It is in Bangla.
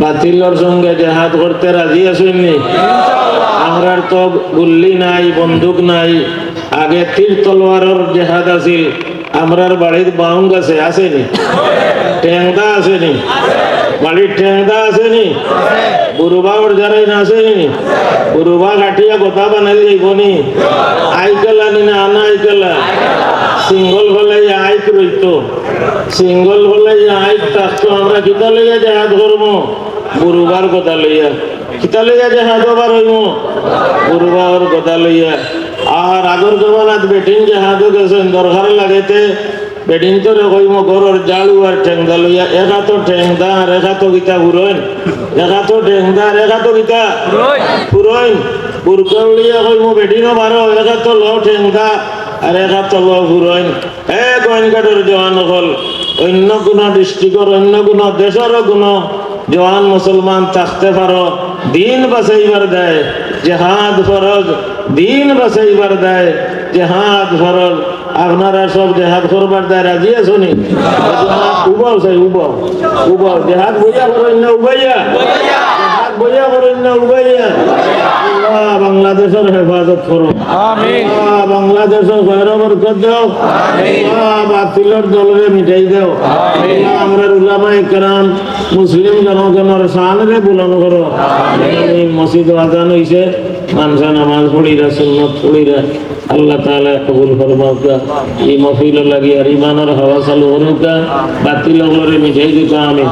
বাতিলের সঙ্গে জেহাদ করতে রাজি আছেননি? আমরার তো গুল্লি নাই বন্দুক নাই। আগে তীর তলোয়ারের জেহাদ আছিল। আমরার বাড়ির বাউং আছে আসেনি। টেংদা আসেনি। বাড়ির টেংদা আসেনি। বুরুবা যারাই না আসেনি। বুরুবা কাটিয়া কথা বানাই যাইবনি আইকালা নি না আনা আইকালা। সিঙ্গল হলে আইক রইতো। সিঙ্গল হলে আইক থাকতো আমরা কিতা লইয়া জাহাজ করব গুরুবার কথা লইয়া। কিতা লইয়া জাহাজ বার হইব? গুরুবার কথা লইয়া। আর আগর জমানাত বেটিং জাহাজও গেছেন দরকার লাগেতে বেটিং তো কইম গরর জালু আর ঠেংদা লইয়া। একা তো ঠেংদা আর একা তো গীতা ঘুরইন একা তো ঠেংদা আর একা তো গীতা ঘুরইন বুরকন লইয়া কইম বেটিংও বারো একা তো ল ঠেংদা। আর একা তো ল ঘুরইন। এ গোয়েনঘাটের জওয়ান হল অন্য কোনো ডিস্ট্রিক্টর, অন্য কোনো দেশেরও কোনো জওয়ান মুসলমান থাকতে পারো, দিন বাঁচাইবার দেয়, জেহাদ ফরজ, দিন বাঁচাইবার দেয়, জেহাদ ফরজ। আপনারা সব জেহাদ করবার দেয়, রাজি আছনি উবাও চাই, উবাও উবাও। জেহাদ বইয়া করেন না উবাইয়া। জেহাদ বইয়া করেন না উবাইয়া। আল্লাহ বাংলাদেশের হেফাজত করো। আল্লাহ বাংলাদেশের গৌরব বরকত দেও। আল্লাহ বাতিলের দলরে মিটাই দেও। আল্লাহ আমরা উলামা একরাম মুসলিম জনগণের সামনে বুলন করো। মসজিদ আজান হইছে। মানুষে নামাজ পড়িরা সুন্নত পড়িরা। আল্লাহ তাআলা কবুল ফরমাউকা এই মফিল লাগি আর ইমানের হাওয়া চালু হরুকা বাতিল মিটাই দিকা আমি